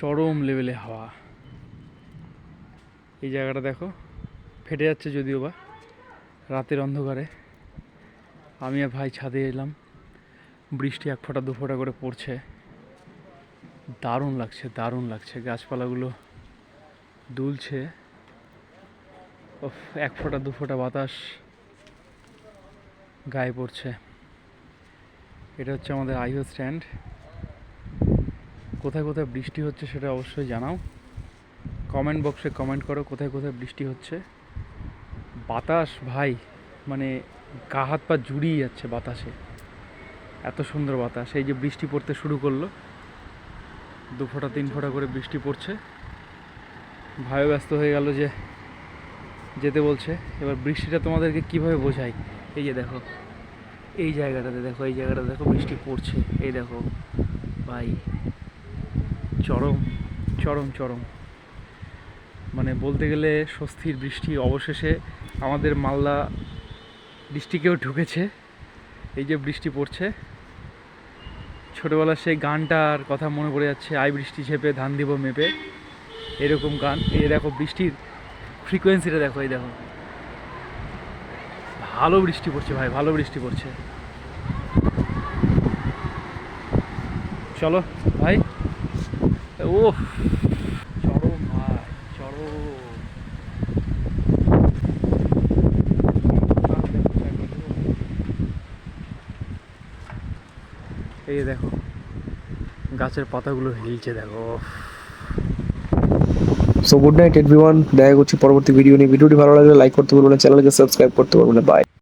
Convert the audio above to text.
চরম লেভেলে হাওয়া। এই জায়গাটা দেখো, ফেটে যাচ্ছে যদিও বা, রাতের অন্ধকারে। আমি আর ভাই ছাদে এলাম, বৃষ্টি এক ফোঁটা দু ফোঁটা করে পড়ছে। দারুণ লাগছে দারুণ লাগছে, গাছপালাগুলো দুলছে। এক ফোঁটা দু ফোঁটা বাতাস গায়ে পড়ছে। এটা হচ্ছে আমাদের আইও স্ট্যান্ড। কোথায় কোথায় বৃষ্টি হচ্ছে সেটা অবশ্যই জানাও। কমেন্ট বক্সে কমেন্ট করো কোথায় কোথায় বৃষ্টি হচ্ছে। বাতাস ভাই মানে গা হাত পা জুড়িয়ে যাচ্ছে বাতাসে। এত সুন্দর বাতাস, এই যে বৃষ্টি পড়তে শুরু করল। দু ফোঁটা, তিন ফোঁটা করে বৃষ্টি পড়ছে। ভাইও ব্যস্ত হয়ে গেল যে যেতে বলছে। এবার বৃষ্টিটা তোমাদেরকে কীভাবে বোঝাই? এই যে দেখো, এই জায়গাটাতে দেখো, এই জায়গাটা দেখো বৃষ্টি পড়ছে। এই দেখো, ভাই। চরম চরম চরম। মানে বলতে গেলে স্বস্তির বৃষ্টি অবশেষে আমাদের মালদা ডিস্ট্রিক্টেও ঢুকেছে। এই যে বৃষ্টি পড়ছে। ছোটোবেলার সেই গানটার কথা মনে পড়ে যাচ্ছে, আই বৃষ্টি ঝেপে, ধান দিব মেপে। এরকম গান। এই দেখো বৃষ্টির ফ্রিকোয়েন্সিটা দেখো, এই দেখো। ভালো বৃষ্টি পড়ছে ভাই, ভালো বৃষ্টি পড়ছে। চলো ভাই। ও চরম ভাই চরম। এই দেখো গাছের পাতাগুলো হিলছে দেখো সো গুড নাইট এভরিওয়ান দেখা করছি পরবর্তী ভিডিও নিয়ে। ভিডিওটি ভালো লাগলে লাইক করতে বলবেন না চ্যানেলকে সাবস্ক্রাইব করতে বলবেন না। বাই